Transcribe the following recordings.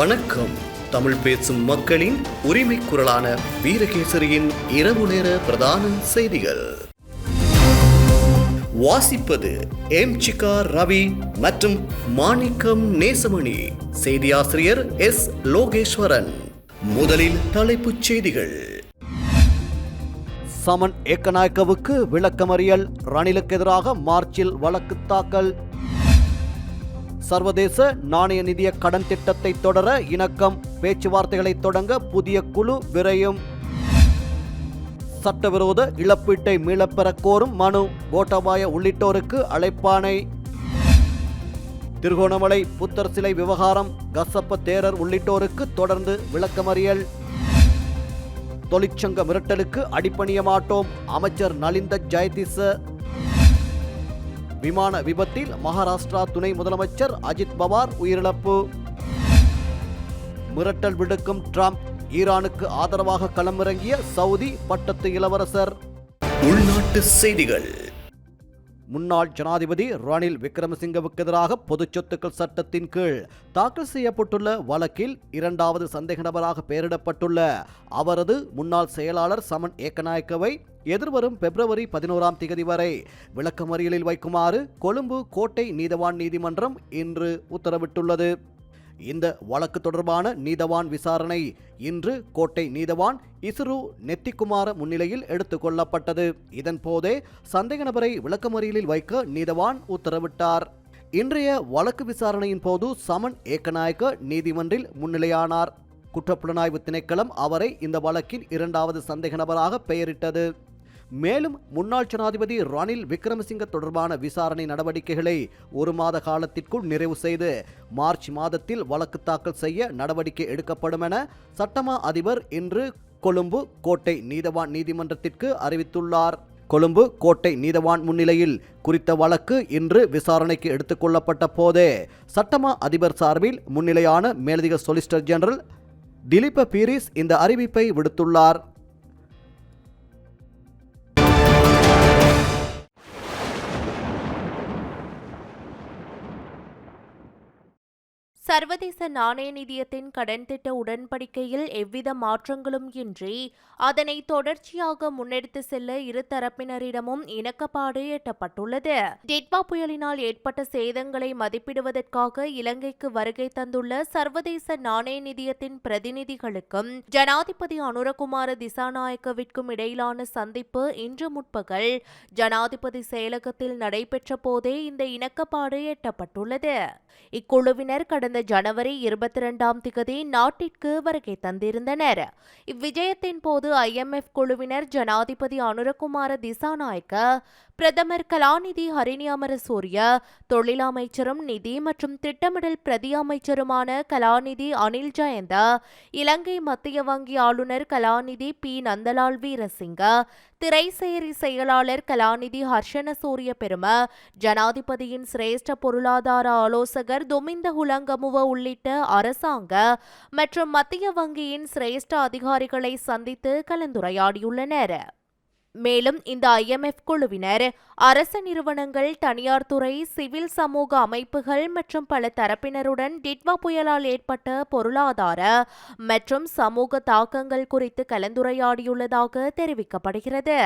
வணக்கம். தமிழ் பேசும் மக்களின் உரிமை குரலான வீரகேசரியின் இரவு நேர பிரதான செய்திகள். வாசிப்பது எம் சிகா ரவி மற்றும் மாணிக்கம் நேசமணி. செய்தியாசிரியர் எஸ் லோகேஸ்வரன். முதலில் தலைப்புச் செய்திகள். சமன் ஏக்கநாயக்கவுக்கு விளக்கமறியல் ரணிலுக்கு எதிராக மார்ச்சில் வழக்கு தாக்கல். சர்வதேச நாணய நிதிய கடன் திட்டத்தை தொடர இணக்கம். பேச்சுவார்த்தைகளை தொடங்க புதிய குழு விரையும். சட்டவிரோத இழப்பீட்டை மீளப்பெறக் கோரும் மனு. கோட்டபாய உள்ளிட்டோருக்கு அழைப்பானை திருகோணமலை புத்தர் சிலை விவகாரம். கசப்ப தேரர் உள்ளிட்டோருக்கு தொடர்ந்து விளக்கமறியல். தொழிற்சங்க மிரட்டலுக்கு அடிப்பணிய மாட்டோம். அமைச்சர் நலிந்த ஜெயதிச விமான விபத்தில் மகாராஷ்டிரா துணை முதலமைச்சர் அஜித் பவார் உயிரிழப்பு. மிரட்டல் விடுக்கும் ட்ரம்ப் ஈரானுக்கு ஆதரவாக களமிறங்கிய சவுதி பட்டத்து இளவரசர். உள்நாட்டு செய்திகள். முன்னாள் ஜனாதிபதி ரணில் விக்ரமசிங்கவுக்கு எதிராக பொது சொத்துக்கள் சட்டத்தின் கீழ் தாக்கல் செய்யப்பட்டுள்ள வழக்கில் இரண்டாவது சந்தேக நபராக பெயரிடப்பட்டுள்ள அவரது முன்னாள் செயலாளர் சமன் ஏக்கநாயக்கவை எதிர்வரும் பிப்ரவரி பதினோராம் தேதி வரை விளக்கமறியலில் வைக்குமாறு கொழும்பு கோட்டை நீதவான் நீதிமன்றம் இன்று உத்தரவிட்டுள்ளது. இந்த வழக்கு தொடர்பான நீதவான் விசாரணை இன்று கோட்டை நீதவான் இசுரு நெத்திக்குமார முன்னிலையில் எடுத்துக்கொள்ளப்பட்டது இதன் போதே சந்தேக நபரை விளக்கமறியலில் வைக்க நீதவான் உத்தரவிட்டார். இன்றைய வழக்கு விசாரணையின் போது சமன் ஏக்கநாயக்க நீதிமன்றில் முன்னிலையானார். குற்றப்புலனாய்வு திணைக்களம் அவரை இந்த வழக்கின் இரண்டாவது சந்தேக நபராக பெயரிட்டது. மேலும் முன்னாள் ஜனாதிபதி ரணில் விக்ரமசிங்க தொடர்பான விசாரணை நடவடிக்கைகளை ஒரு மாத காலத்திற்குள் நிறைவு செய்து மார்ச் மாதத்தில் வழக்கு தாக்கல் செய்ய நடவடிக்கை எடுக்கப்படும் என சட்டமா அதிபர் இன்று கொழும்பு கோட்டை நீதவான் நீதிமன்றத்திற்கு அறிவித்துள்ளார். கொழும்பு கோட்டை நீதவான் முன்னிலையில் குறித்த வழக்கு இன்று விசாரணைக்கு எடுத்துக்கொள்ளப்பட்ட போதே சட்டமா அதிபர் சார்பில் முன்னிலையான மேலதிக சொலிசிட்டர் ஜெனரல் திலீப பீரிஸ் இந்த அறிவிப்பை விடுத்துள்ளார். சர்வதேச நாணய நிதியத்தின் கடன் திட்ட உடன்படிக்கையில் எவ்வித மாற்றங்களும் இன்றி அதனை தொடர்ச்சியாக முன்னெடுத்து செல்ல இரு தரப்பினரிடமும் இணக்கப்பாடு எட்டப்பட்டுள்ளது. டிட்வா புயலினால் ஏற்பட்ட சேதங்களை மதிப்பிடுவதற்காக இலங்கைக்கு வருகை தந்துள்ள சர்வதேச நாணய நிதியத்தின் பிரதிநிதிகளுக்கும் ஜனாதிபதி அனுரகுமார திசாநாயக்கவிற்கும் இடையிலான சந்திப்பு இன்று முற்பகல் ஜனாதிபதி செயலகத்தில் நடைபெற்ற போதே இந்த இணக்கப்பாடு எட்டப்பட்டுள்ளது. இக்குழுவினர் கடந்த ஜனவரி இருபத்தி இரண்டாம் திகதி நாட்டிற்கு வருகை தந்திருந்தனர். இவ்விஜயத்தின் போது ஐஎம்எஃப் குழுவினர் ஜனாதிபதி அனுரகுமார திசாநாயக்க பிரதமர் கலாநிதி ஹரிணி சூரிய தொழிலமைச்சரும் நிதி மற்றும் திட்டமிடல் பிரதி அமைச்சருமான கலாநிதி அனில் ஜெயந்த இலங்கை மத்திய வங்கி ஆளுநர் கலாநிதி பி. நந்தலால் வீரசிங்க திரைசேரி செயலாளர் கலாநிதி ஹர்ஷன சூரிய பெரும ஜனாதிபதியின் சிரேஷ்ட பொருளாதார ஆலோசகர் துமிந்த ஹுலங்கமுவ உள்ளிட்ட அரசாங்க மற்றும் மத்திய வங்கியின் சிரேஷ்ட அதிகாரிகளை சந்தித்து கலந்துரையாடியுள்ளனர். மேலும் இந்த ஐஎம்எஃப் குழுவினர் அரச நிறுவனங்கள் தனியார் துறை சிவில் சமூக அமைப்புகள் மற்றும் பல தரப்பினருடன் டிட்வா புயலால் ஏற்பட்ட பொருளாதார மற்றும் சமூக தாக்கங்கள் குறித்து கலந்துரையாடியுள்ளதாக தெரிவிக்கப்படுகிறது.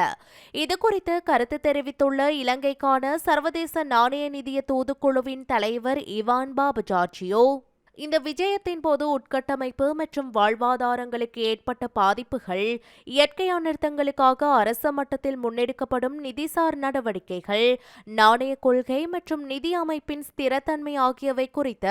இதுகுறித்து கருத்து தெரிவித்துள்ள இலங்கைக்கான சர்வதேச நாணய நிதிய தூதுக்குழுவின் தலைவர் இவான் பாபு ஜார்ஜியோ இந்த விஜயத்தின் போது உட்கட்டமைப்பு மற்றும் வாழ்வாதாரங்களுக்கு ஏற்பட்ட பாதிப்புகள் இயற்கை அனர்த்தங்களுக்காக அரச மட்டத்தில் முன்னெடுக்கப்படும் நிதிசார் நடவடிக்கைகள் நாணய கொள்கை மற்றும் நிதி அமைப்பின் ஸ்திரத்தன்மை ஆகியவை குறித்த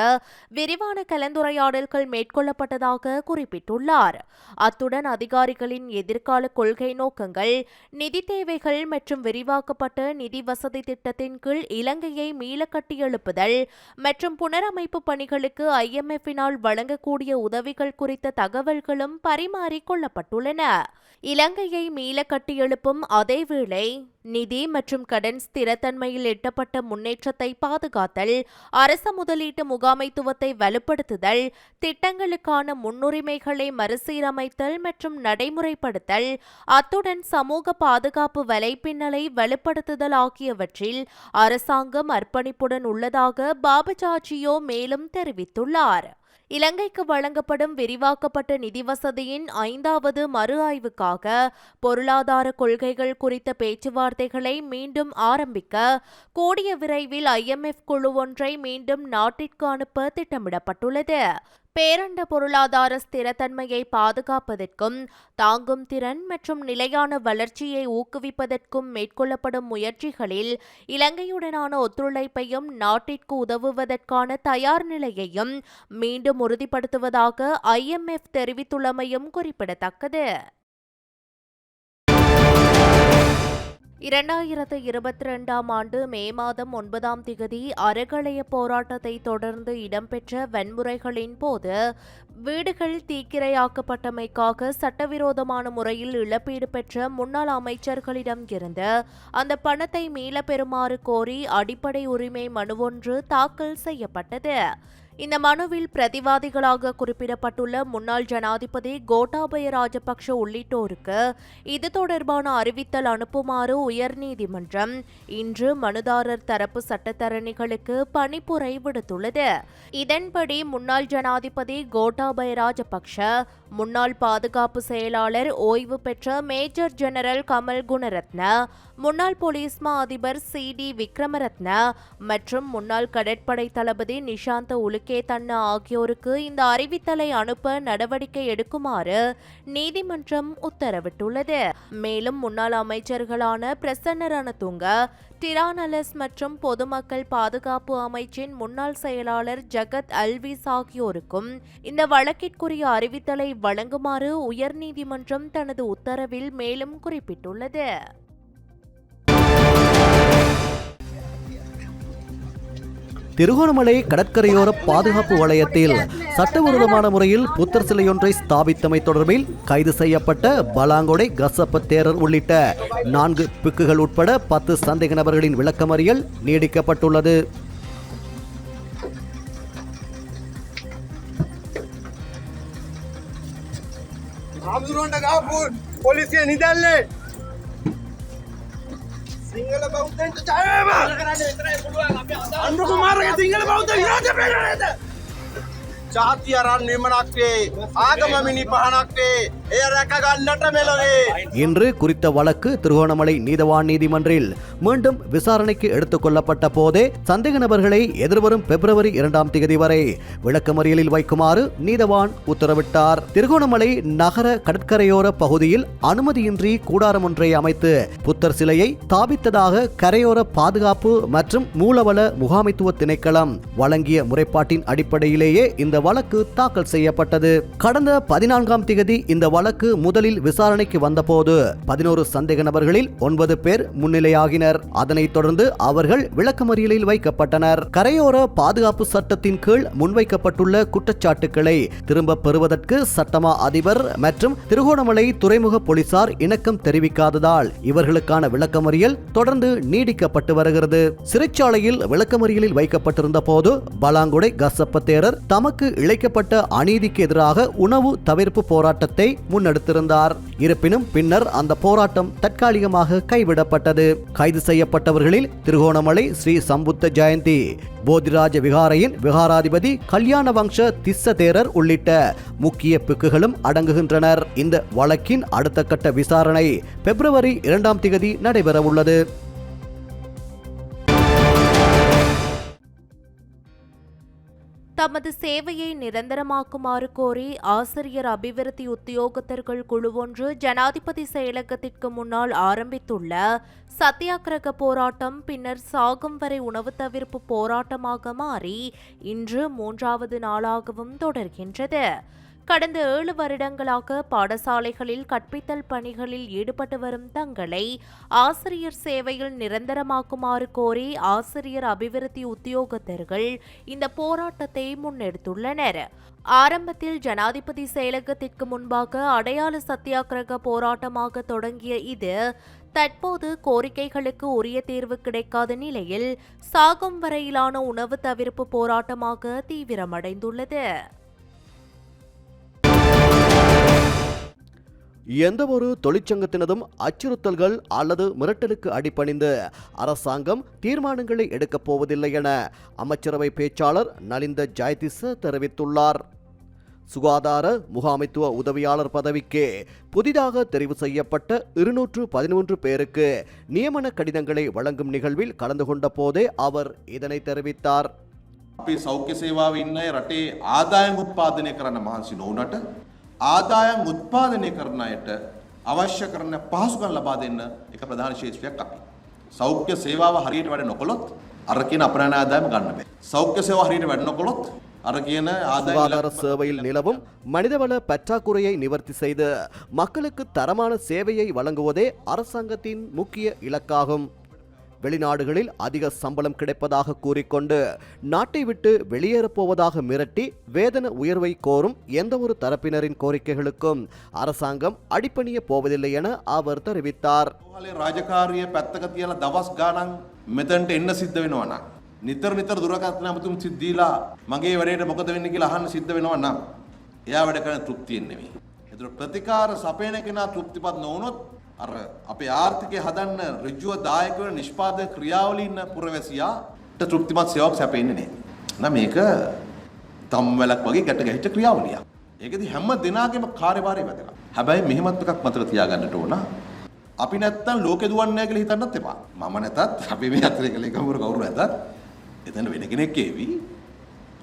விரிவான கலந்துரையாடல்கள் மேற்கொள்ளப்பட்டதாக குறிப்பிட்டுள்ளார். அத்துடன் அதிகாரிகளின் எதிர்கால கொள்கை நோக்கங்கள் நிதி தேவைகள் மற்றும் விரிவாக்கப்பட்ட நிதி வசதி திட்டத்தின் கீழ் இலங்கையை மீள கட்டியெழுப்புதல் மற்றும் புனரமைப்பு பணிகளுக்கு ஐஎம்எஃபினால் வழங்கக்கூடிய உதவிகள் குறித்த தகவல்களும் பரிமாறிக்கொள்ளப்பட்டுள்ளன இலங்கையை மீள கட்டியெழுப்பும் அதேவேளை நிதி மற்றும் கடன் ஸ்திரத்தன்மையில் எட்டப்பட்ட முன்னேற்றத்தை பாதுகாத்தல் அரச முதலீட்டு முகாமைத்துவத்தை வலுப்படுத்துதல் திட்டங்களுக்கான முன்னுரிமைகளை மறுசீரமைத்தல் மற்றும் நடைமுறைப்படுத்தல் அத்துடன் சமூக பாதுகாப்பு வலைப்பின்னலை வலுப்படுத்துதல் ஆகியவற்றில் அரசாங்கம் அர்ப்பணிப்புடன் உள்ளதாக பாபஜாஜியோ மேலும் தெரிவித்துள்ளார். இலங்கைக்கு வழங்கப்படும் விரிவாக்கப்பட்ட நிதி வசதியின் ஐந்தாவது மறு ஆய்வுக்காக பொருளாதார கொள்கைகள் குறித்த பேச்சுவார்த்தைகளை மீண்டும் ஆரம்பிக்க கூடிய விரைவில் ஐஎம்எஃப் குழு ஒன்றை மீண்டும் நாட்டிற்கு அனுப்ப திட்டமிடப்பட்டுள்ளது. பேரண்ட பொருளாதார ஸ்திரத்தன்மையை பாதுகாப்பதற்கும் தாங்கும் திறன் மற்றும் நிலையான வளர்ச்சியை ஊக்குவிப்பதற்கும் மேற்கொள்ளப்படும் முயற்சிகளில் இலங்கையுடனான ஒத்துழைப்பையும் நாட்டிற்கு உதவுவதற்கான தயார் நிலையையும் மீண்டும் உறுதிப்படுத்துவதாக ஐஎம்எஃப் தெரிவித்துள்ளமையும் குறிப்பிடத்தக்கது. இரண்டாயிரத்து இருபத்தி ரெண்டாம் ஆண்டு மே மாதம் ஒன்பதாம் திகதி அறகளைய போராட்டத்தை தொடர்ந்து இடம்பெற்ற வன்முறைகளின் போது வீடுகள் தீக்கிரையாக்கப்பட்டமைக்காக சட்டவிரோதமான முறையில் இழப்பீடு பெற்ற முன்னாள் அமைச்சர்களிடம் இருந்து அந்த பணத்தை மீளப் பெறுமாறு கோரி அடிப்படை உரிமை மனு ஒன்று தாக்கல் செய்யப்பட்டது. இந்த மனுவில் பிரதிவாதிகளாக குறிப்பிடப்பட்டுள்ள முன்னாள் ஜனாதிபதி கோட்டாபய ராஜபக்ஷ உள்ளிட்டோருக்கு இது தொடர்பான அறிவித்தல் அனுப்புமாறு உயர்நீதிமன்றம் இன்று மனுதாரர் தரப்பு சட்டத்தரணிகளுக்கு பணிப்புரை விடுத்துள்ளது. இதன்படி முன்னாள் ஜனாதிபதி கோட்டாபய ராஜபக்ஷ முன்னாள் பாதுகாப்பு செயலாளர் ஓய்வு பெற்ற மேஜர் ஜெனரல் கமல் குணரத்ன முன்னாள் போலீஸ் மா அதிபர் சி டி விக்ரமரத்ன மற்றும் முன்னாள் கடற்படை தளபதி நிஷாந்த உலுக்கே தன்னா ஆகியோருக்கு இந்த அறிவித்தலை அனுப்ப நடவடிக்கை எடுக்குமாறு நீதிமன்றம் உத்தரவிட்டுள்ளது. மேலும் முன்னாள் அமைச்சர்களான பிரசன்ன ரணதுங்க டிரானலஸ் மற்றும் பொதுமக்கள் பாதுகாப்பு அமைச்சின் முன்னாள் செயலாளர் ஜகத் அல்விஸ் ஆகியோருக்கும் இந்த வழக்கிற்குரிய அறிவித்தலை வழங்குமாறு உயர்நீதிமன்றம் தனது உத்தரவில் மேலும் குறிப்பிட்டுள்ளது. திருகோணமலை கடற்கரையோர பாதுகாப்பு வளையத்தில் சட்டவிரோதமான முறையில் புத்தர் சிலையொன்றை ஸ்தாபித்தமை தொடர்பில் கைது செய்யப்பட்ட பலாங்கொடை கசப்ப தேரர் உள்ளிட்ட நான்கு பிக்குகள் உட்பட பத்து சந்தேக நபர்களின் விளக்கமறியல் நீடிக்கப்பட்டுள்ளது. போலீஸ் நிதாலே සිංහල බෞද්ධන්ට ජයම! අන්ු කුමාරගේ සිංහල බෞද්ධ විරාජ ප්‍රේරණයද ජාතිය අරන් නිමනක් වේ ආගම මිනි පහනක් වේ. இன்று குறித்த வழக்கு திருகோணமலை நீதவான் நீதிமன்றில் மீண்டும் விசாரணைக்கு எடுத்துக் கொள்ளப்பட்ட போதே சந்தேக நபர்களை எதிர்வரும் பிப்ரவரி இரண்டாம் தேதி வரை விளக்கமறியலில் வைக்குமாறு நீதவான் உத்தரவிட்டார். திருகோணமலை நகர கடற்கரையோர பகுதியில் அனுமதியின்றி கூடாரம் ஒன்றை அமைத்து புத்தர் சிலையை தாபித்ததாக கரையோர பாதுகாப்பு மற்றும் மூலவள முகாமைத்துவ திணைக்களம் வழங்கிய முறைப்பாட்டின் அடிப்படையிலேயே இந்த வழக்கு தாக்கல் செய்யப்பட்டது. கடந்த பதினான்காம் திகதி இந்த வழக்கு முதலில் விசாரணைக்கு வந்தபோது பதினோரு சந்தேக நபர்களில் ஒன்பது பேர் முன்னிலையாகினர். அதனைத் தொடர்ந்து அவர்கள் விளக்கமறியலில் வைக்கப்பட்டனர். கரையோர பாதுகாப்பு சட்டத்தின் கீழ் முன்வைக்கப்பட்டுள்ள குற்றச்சாட்டுக்களை திரும்ப பெறுவதற்கு சட்டமா அதிபர் மற்றும் திருகோணமலை துறைமுக போலீசார் இணக்கம் தெரிவிக்காததால் இவர்களுக்கான விளக்கமறியல் தொடர்ந்து நீடிக்கப்பட்டு வருகிறது. சிறைச்சாலையில் விளக்கமறியலில் வைக்கப்பட்டிருந்த போது பலாங்குடை கசப்ப தேரர் தமக்கு இழைக்கப்பட்ட அநீதிக்கு எதிராக உணவு தவிர்ப்பு போராட்டத்தை முன்னெடுத்திருந்தார். இருப்பினும் பின்னர் அந்த போராட்டம் தற்காலிகமாக கைவிடப்பட்டது. கைது செய்யப்பட்டவர்களில் திருகோணமலை ஸ்ரீ சம்புத்த ஜெயந்தி போதிராஜ விகாரையின் விகாராதிபதி கல்யாண வம்ச திஸ்ஸ தேரர் உள்ளிட்ட முக்கிய பிக்குகளும் அடங்குகின்றனர். இந்த வழக்கின் அடுத்த கட்ட விசாரணை பிப்ரவரி இரண்டாம் திகதி நடைபெறவுள்ளது. தமது சேவையை நிரந்தரமாக்குமாறு கோரி ஆசிரியர் அபிவிருத்தி உத்தியோகத்தர்கள் குழு ஒன்று ஜனாதிபதி செயலகத்திற்கு முன்னால் ஆரம்பித்துள்ள சத்தியாகிரக போராட்டம் பின்னர் சாகும் வரை உணவு தவிர்ப்பு போராட்டமாக மாறி இன்று மூன்றாவது நாளாகவும் தொடர்கின்றது. கடந்த ஏழு வருடங்களாக பாடசாலைகளில் கற்பித்தல் பணிகளில் ஈடுபட்டு வரும் தங்களை ஆசிரியர் சேவையில் நிரந்தரமாக்குமாறு கோரி ஆசிரியர் அபிவிருத்தி உத்தியோகத்தர்கள் இந்த போராட்டத்தை முன்னெடுத்துள்ளனர். ஆரம்பத்தில் ஜனாதிபதி செயலகத்திற்கு முன்பாக அடையாள சத்தியாகிரக போராட்டமாக தொடங்கிய இது தற்போது கோரிக்கைகளுக்கு உரிய தீர்வு கிடைக்காத நிலையில் சாகும் வரையிலான உணவு தவிர்ப்பு போராட்டமாக தீவிரமடைந்துள்ளது. எந்தவொரு தொழிற்சங்கத்தினதும் அச்சுறுத்தல்கள் அல்லது மிரட்டலுக்கு அடிபணிந்து அரசாங்கம் தீர்மானங்களை எடுக்கப் போவதில்லை என அமைச்சரவை பேச்சாளர் நலிந்த ஜெயதிச தெரிவித்துள்ளார் சுகாதார முகாமைத்துவ உதவியாளர் பதவிக்கு புதிதாக தெரிவு செய்யப்பட்ட இருநூற்று பதிமூன்று பேருக்கு நியமன கடிதங்களை வழங்கும் நிகழ்வில் கலந்து கொண்ட போதே அவர் இதனை தெரிவித்தார் අපි සෞඛ්‍ය සේවාව ඉන්න අය රටේ ආදායම් උත්පාදනය කරන්න මහන්සි නොවනට ආදායම් උත්පාදනය කරන අයට අවශ්‍ය කරන පහසුකම් ලබා දෙන්න එක ප්‍රධාන ශේෂත්‍රයක් අපි. සෞඛ්‍ය සේවාව හරියට වැඩ නොකොළොත් අර කියන අපරාණ ආදායම ගන්න බෑ. සෞඛ්‍ය සේවා හරියට වැඩ නොකොළොත් අර කියන ආදායම சுகாதார ඉලක්ක- சேவையில் நிலவும் மனிதவள பற்றாக்குறையை நிவர்த்தி செய்து மக்களுக்கு தரமான சேவையை வழங்குவதே அரசாங்கத்தின் முக்கிய இலக்காகும் வெளிநாடுகளில் அதிக சம்பளம் கிடைப்பதாக கூறிக்கொண்டு நாட்டை விட்டு வெளியேறப் போவதாக மிரட்டி வேதன உயர்வை கோரும் எந்தவொரு தரப்பினரின் கோரிக்கைகளுக்கும் அரசாங்கம் அடிப்பணிய போவதில்லை என அவர் தெரிவித்தார் රෝහලේ රාජකාරිය පැත්තක තියලා දවස් ගානක් මෙතනට එන්න සිද්ධ වෙනවා නම් නිතර නිතර දුරකථන අමතුම් සිද්ධ දීලා මගේ වැඩේට මොකද වෙන්නේ කියලා අහන්න සිද්ධ වෙනවා නම් එයා වැඩ කරන තෘප්තියෙන් නෙමෙයි. ඒතර ප්‍රතිකාර සපයන කෙනා තෘප්තිපත් නොවුනොත් අර අපේ ආර්ථිකය හදන්න ඍජුව දායක වෙන නිෂ්පාදක ක්‍රියාවලින් ඉන්න පුරවැසියාට තෘප්තිමත් සේවාවක් සැපෙන්නේ නැහැ. නම් මේක තම්වැලක් වගේ ගැට ගැහිච්ච ක්‍රියාවලියක්. ඒකෙදි හැම දිනාගේම කාර්යභාරය වැදගත්. හැබැයි මෙහෙමත් එකක් මතක තියාගන්නට ඕන. අපි නැත්තම් ලෝකෙ දුවන්නේ නැහැ කියලා හිතන්නත් එපා. මම නැතත් අපි මේ අතරේ කලේ කවුරු කවුරු නැතත් එතන වෙන කෙනෙක් ඒවි.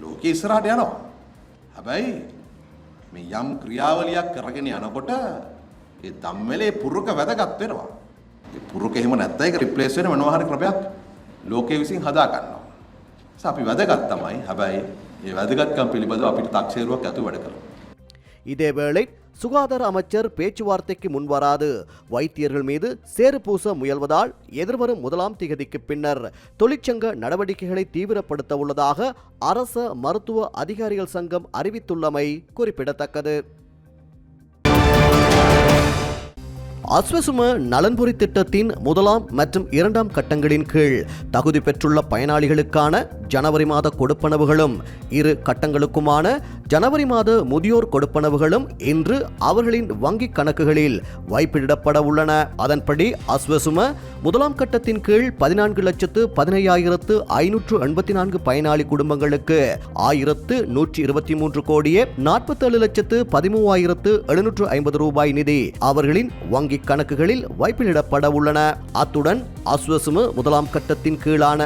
ලෝකෙ ඉස්සරහට යනවා. හැබැයි මේ යම් ක්‍රියාවලියක් කරගෙන යනකොට ඒ ධම්මලේ පුරුක වැදගත් වෙනවා. ඒ පුරුක එහෙම නැත්නම් ඒක රිප්ලේස් වෙන මොනවා හරි ක්‍රමයක් ලෝකෙ විසින් හදා ගන්නවා. ඒස අපි වැදගත් තමයි. හැබැයි මේ වැදගත්කම් පිළිබඳව අපිට තක්සේරුවක් ඇතුව වැඩ කරනවා. இதேவேளை சுகாதார அமைச்சர் பேச்சுவார்த்தைக்கு முன்வராது வைத்தியர்கள் மீது சேறு பூச முயல்வதால் எதிர்வரும் முதலாம் திகதிக்கு பின்னர் தொழிற்சங்க நடவடிக்கைகளை தீவிரப்படுத்த உள்ளதாக அரச மருத்துவ அதிகாரிகள் சங்கம் அறிவித்துள்ளமை குறிப்பிடத்தக்கது அஸ்வசும நலன்புரி திட்டத்தின் முதலாம் மற்றும் இரண்டாம் கட்டங்களின் கீழ் தகுதி பெற்றுள்ள பயனாளிகளுக்கான ஜனவரி மாத கொடுப்பனவுகளும் இரு கட்டங்களுக்குமான ஜனவரி மாத முதியோர் கொடுப்பனவுகளும் இன்று அவர்களின் வங்கிக் கணக்குகளில் வைப்பிடப்பட உள்ளன. அதன்படி அஸ்வசும முதலாம் கட்டத்தின் கீழ் பதினான்கு லட்சத்து பதினையாயிரத்து ஐநூற்று எண்பத்தி நான்கு பயனாளி குடும்பங்களுக்கு ஆயிரத்து நூற்றி இருபத்தி மூன்று கோடியே நாற்பத்தேழு லட்சத்து பதிமூவாயிரத்து எழுநூற்று ஐம்பது ரூபாய் நிதி அவர்களின் வங்கிக் கணக்குகளில் வைப்பிலிடப்பட உள்ளன. அத்துடன் அஸ்வசுமு முதலாம் கட்டத்தின் கீழான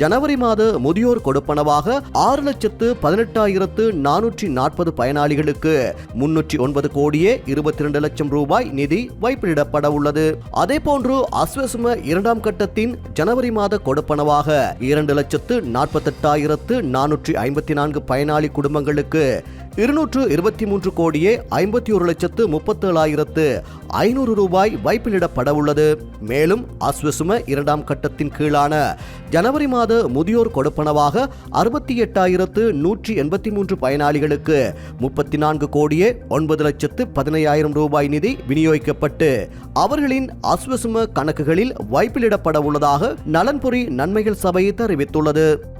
ஜனவரி மாத முதியோர் கொடுப்பனவாக ஆறு லட்சத்து பதினெட்டாயிரத்து நானூற்றி நாற்பது பயனாளிகளுக்கு முன்னூற்றி ஒன்பது கோடியே இருபத்தி ரெண்டு லட்சம் ரூபாய் நிதி வைப்பிடப்பட உள்ளது. அதேபோன்று அஸ்வசும இரண்டாம் கட்டத்தின் ஜனவரி மாத கொடுப்பனவாக இரண்டு லட்சத்து நாற்பத்தெட்டாயிரத்து நானூற்றி ஐம்பத்தி நான்கு பயனாளி குடும்பங்களுக்கு இருநூற்று இருபத்தி மூன்று கோடியே ஐம்பத்தி ஒரு லட்சத்து முப்பத்தேழாயிரத்து ஐநூறு ரூபாய் வைப்பிலிடப்பட உள்ளது மேலும் அஸ்வசும இரண்டாம் கட்டத்தின் கீழான ஜனவரி மாத முதியோர் கொடுப்பனவாக அறுபத்தி எட்டாயிரத்து நூற்றி எண்பத்தி மூன்று பயனாளிகளுக்கு முப்பத்தி நான்கு கோடியே ஒன்பது லட்சத்து பதினையாயிரம் ரூபாய் நிதி விநியோகிக்கப்பட்டு அவர்களின் அஸ்வசும கணக்குகளில் வைப்பிலிடப்பட உள்ளதாக நலன்புரி நன்மைகள் சபை தெரிவித்துள்ளது.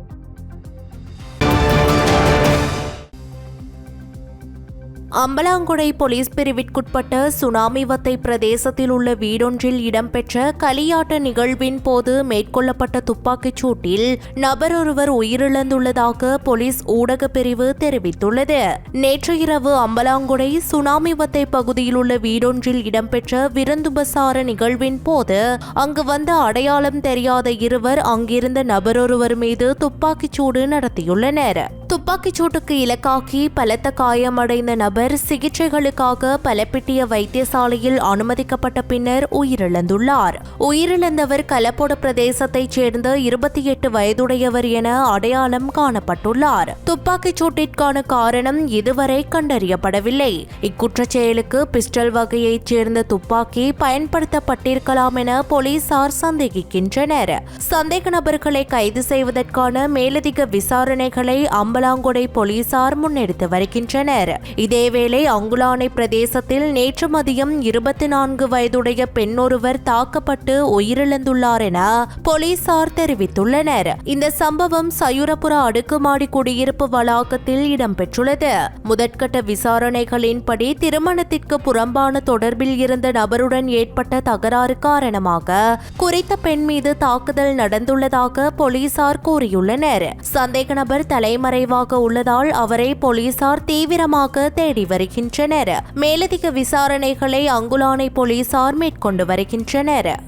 அம்பலாங்குடை போலீஸ் பிரிவிற்குட்பட்ட சுனாமிவத்தை பிரதேசத்தில் உள்ள வீடொன்றில் இடம்பெற்ற களியாட்ட நிகழ்வின் போது மேற்கொள்ளப்பட்ட துப்பாக்கிச் சூட்டில் நபர் ஒருவர் உயிரிழந்துள்ளதாக போலீஸ் ஊடக பிரிவு தெரிவித்துள்ளது. நேற்று இரவு அம்பலாங்குடை சுனாமிவத்தை பகுதியில் உள்ள வீடொன்றில் இடம்பெற்ற விருந்துபசார நிகழ்வின் போது அங்கு வந்த அடையாளம் தெரியாத இருவர் அங்கிருந்த நபரொருவர் மீது துப்பாக்கிச் சூடு நடத்தியுள்ளனர். துப்பாக்கிச் சூட்டுக்கு இலக்காக்கி பலத்த காயமடைந்த நபர் சிகிச்சைகளுக்காக பலப்பிட்டிய வைத்தியசாலையில் அனுமதிக்கப்பட்ட பின்னர் உயிரிழந்துள்ளார். உயிரிழந்தவர் கலப்போட பிரதேசத்தைச் சேர்ந்த இருபத்தி எட்டு வயதுடையவர் என அடையாளம் காணப்பட்டுள்ளார். துப்பாக்கிச் சூட்டிற்கான காரணம் இதுவரை கண்டறியப்படவில்லை. இக்குற்றச் செயலுக்கு பிஸ்டல் வகையைச் சேர்ந்த துப்பாக்கி பயன்படுத்தப்பட்டிருக்கலாம் என போலீசார் சந்தேகிக்கின்றனர். சந்தேக நபர்களை கைது செய்வதற்கான மேலதிக விசாரணைகளை அம்பல அம்பலாங்கொடை போலீசார் முன்னெடுத்து வருகின்றனர். இதேவேளை அங்குலானை பிரதேசத்தில் நேற்று மதியம் இருபத்தி நான்கு வயதுடைய பெண்ணொருவர் தாக்கப்பட்டு உயிரிழந்துள்ளார் என போலீசார் தெரிவித்துள்ளனர். இந்த சம்பவம் சயூரபுர அடுக்குமாடி குடியிருப்பு வளாகத்தில் இடம்பெற்றுள்ளது. முதற்கட்ட விசாரணைகளின்படி திருமணத்திற்கு புறம்பான தொடர்பில் இருந்த நபருடன் ஏற்பட்ட தகராறு காரணமாக குறித்த பெண் மீது தாக்குதல் நடந்துள்ளதாக போலீசார் கூறியுள்ளனர். சந்தேக நபர் தலைமறைவு தலைமறைவாக உள்ளதால் அவரை போலீசார் தீவிரமாக தேடி வருகின்றனர். மேலதிக விசாரணைகளை அங்குலானை போலீசார் மேற்கொண்டு வருகின்றனர்.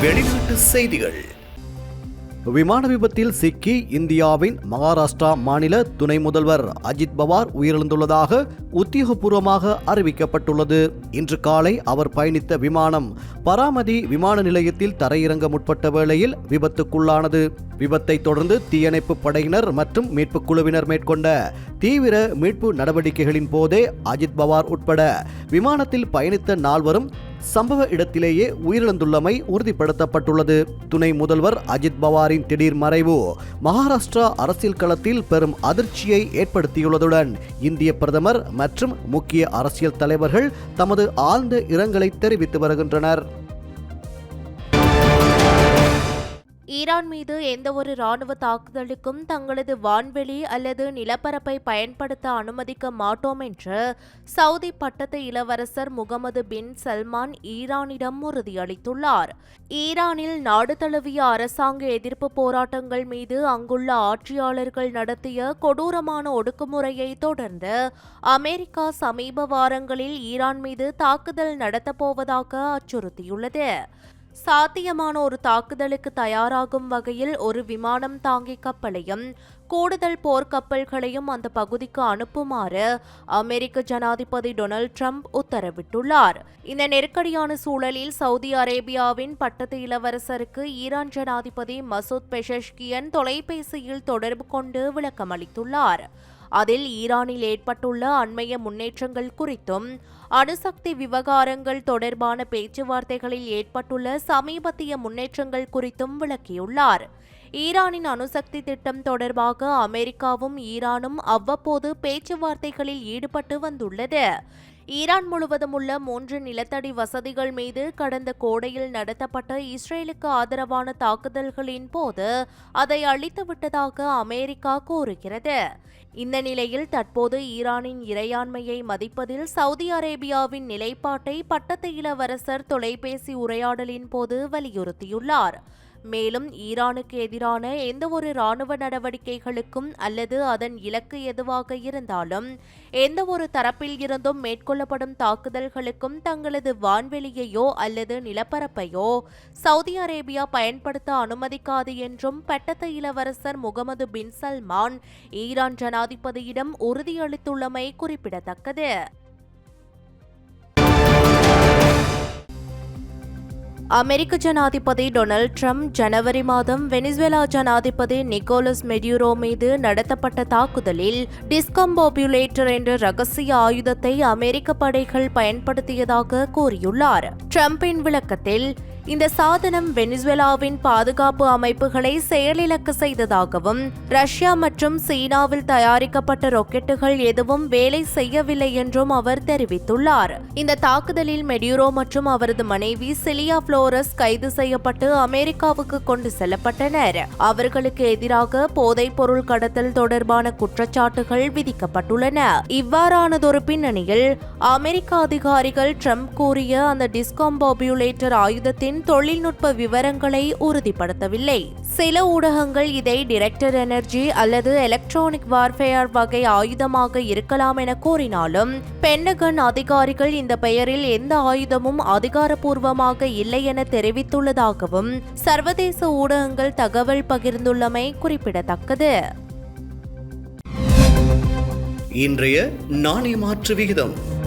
வெளிநாட்டு செய்திகள். விமான விபத்தில் சிக்கி இந்தியாவின் மகாராஷ்டிரா மாநில துணை முதல்வர் அஜித் பவார் உயிரிழந்துள்ளதாக உத்தியோகபூர்வமாக அறிவிக்கப்பட்டுள்ளது. இன்று காலை அவர் பயணித்த விமானம் பராமதி விமான நிலையத்தில் தரையிறங்க முற்பட்ட வேளையில் விபத்துக்குள்ளானது. விபத்தை தொடர்ந்து தீயணைப்பு படையினர் மற்றும் மீட்புக் குழுவினர் மேற்கொண்ட தீவிர மீட்பு நடவடிக்கைகளின் போதே அஜித் பவார் உட்பட விமானத்தில் பயணித்த நால்வரும் சம்பவ இடத்திலேயே உயிரிழந்துள்ளமை உறுதிப்படுத்தப்பட்டுள்ளது. துணை முதல்வர் அஜித் பவாரின் திடீர் மறைவு மகாராஷ்டிரா அரசியல் களத்தில் பெரும் அதிர்ச்சியை ஏற்படுத்தியுள்ளதுடன் இந்திய பிரதமர் மற்றும் முக்கிய அரசியல் தலைவர்கள் தமது ஆழ்ந்த இரங்கலை தெரிவித்து வருகின்றனர். ஈரான் மீது எந்தவொரு ராணுவ தாக்குதலுக்கும் தங்களது வான்வெளி அல்லது நிலப்பரப்பை பயன்படுத்த அனுமதிக்க மாட்டோம் என்று சவுதி பட்டத்து இளவரசர் முகமது பின் சல்மான் ஈரானிடம் உறுதியளித்துள்ளார். ஈரானில் நாடு தழுவிய அரசாங்க எதிர்ப்பு போராட்டங்கள் மீது அங்குள்ள ஆட்சியாளர்கள் நடத்திய கொடூரமான ஒடுக்குமுறையை தொடர்ந்து அமெரிக்கா சமீப வாரங்களில் ஈரான் மீது தாக்குதல் நடத்தப்போவதாக அச்சுறுத்தியுள்ளது. சாத்தியமான ஒரு தாக்குதலுக்கு தயாராகும் வகையில் ஒரு விமானம் தாங்கி கப்பலையும் கூடுதல் போர்க்கப்பல்களையும் அந்த பகுதிக்கு அனுப்புமாறு அமெரிக்க ஜனாதிபதி டொனால்ட் ட்ரம்ப் உத்தரவிட்டுள்ளார். இந்த நெருக்கடியான சூழலில் சவுதி அரேபியாவின் பட்டத்து இளவரசருக்கு ஈரான் ஜனாதிபதி மசூத் பெஷஷ்கியன் தொலைபேசியில் தொடர்பு கொண்டு விளக்கமளித்துள்ளார். அதில் ஈரானில் ஏற்பட்டுள்ள அண்மைய முன்னேற்றங்கள் குறித்தும் அணுசக்தி விவகாரங்கள் தொடர்பான பேச்சுவார்த்தைகளில் ஏற்பட்டுள்ள சமீபத்திய முன்னேற்றங்கள் குறித்தும் விளக்கியுள்ளார். ஈரானின் அணுசக்தி திட்டம் தொடர்பாக அமெரிக்காவும் ஈரானும் அவ்வப்போது பேச்சுவார்த்தைகளில் ஈடுபட்டு வந்துள்ளது. ஈரான் முழுவதும் உள்ள மூன்று நிலத்தடி வசதிகள் மீது கடந்த கோடையில் நடத்தப்பட்ட இஸ்ரேலுக்கு ஆதரவான தாக்குதல்களின் போது அதை அழித்துவிட்டதாக அமெரிக்கா கூறுகிறது. இந்த நிலையில் தற்போது ஈரானின் இறையாண்மையை மதிப்பதில் சவுதி அரேபியாவின் நிலைப்பாட்டை பட்டத்து இளவரசர் தொலைபேசி உரையாடலின் போது வலியுறுத்தியுள்ளார். மேலும் ஈரானுக்கு எதிரான எந்தவொரு இராணுவ நடவடிக்கைகளுக்கும் அல்லது அதன் இலக்கு எதுவாக இருந்தாலும் எந்தவொரு தரப்பில் இருந்தும் மேற்கொள்ளப்படும் தாக்குதல்களுக்கும் தங்களது வான்வெளியையோ அல்லது நிலப்பரப்பையோ சவுதி அரேபியா பயன்படுத்த அனுமதிக்காது என்றும் பட்டத்து இளவரசர் முகமது பின் சல்மான் ஈரான் ஜனாதிபதியிடம் உறுதியளித்துள்ளமை குறிப்பிடத்தக்கது. அமெரிக்க ஜனாதிபதி டொனால்ட் ட்ரம்ப் ஜனவரி மாதம் வெனிசுவேலா ஜனாதிபதி நிக்கோலஸ் மெடியூரோ மீது நடத்தப்பட்ட தாக்குதலில் டிஸ்கம்போபியுலேட்டர் என்ற ரகசிய ஆயுதத்தை அமெரிக்க படைகள் பயன்படுத்தியதாக கூறியுள்ளார். ட்ரம்பின் விளக்கத்தில் இந்த சாதனம் வெனிசுவேலாவின் பாதுகாப்பு அமைப்புகளை செயலிழக்க செய்ததாகவும் ரஷ்யா மற்றும் சீனாவில் தயாரிக்கப்பட்ட ராக்கெட்டுகள் எதுவும் வேலை செய்யவில்லை என்றும் அவர் தெரிவித்துள்ளார். இந்த தாக்குதலில் மெடியூரோ மற்றும் அவரது மனைவி சிலியா புளோரஸ் கைது செய்யப்பட்டு அமெரிக்காவுக்கு கொண்டு செல்லப்பட்டனர். அவர்களுக்கு எதிராக போதைப் பொருள் கடத்தல் தொடர்பான குற்றச்சாட்டுகள் விதிக்கப்பட்டுள்ளன. இவ்வாறானதொரு பின்னணியில் அமெரிக்க அதிகாரிகள் ட்ரம்ப் கூறிய அந்த டிஸ்காம்பாபியுலேட்டர் ஆயுதத்தின் தொழில்நுட்ப விவரங்களை உறுதிப்படுத்தவில்லை. சில ஊடகங்கள் இதை டிரெக்டர் எனர்ஜி அல்லது எலக்ட்ரானிக் வார்ஃபேயர் வகை ஆயுதமாக இருக்கலாம் என கூறினாலும் பென்னகன் அதிகாரிகள் இந்த பெயரில் எந்த ஆயுதமும் அதிகாரப்பூர்வமாக இல்லை என தெரிவித்துள்ளதாகவும் சர்வதேச ஊடகங்கள் தகவல் பகிர்ந்துள்ளமை குறிப்பிடத்தக்கது. இன்றைய நாணய மாற்று விகிதம்.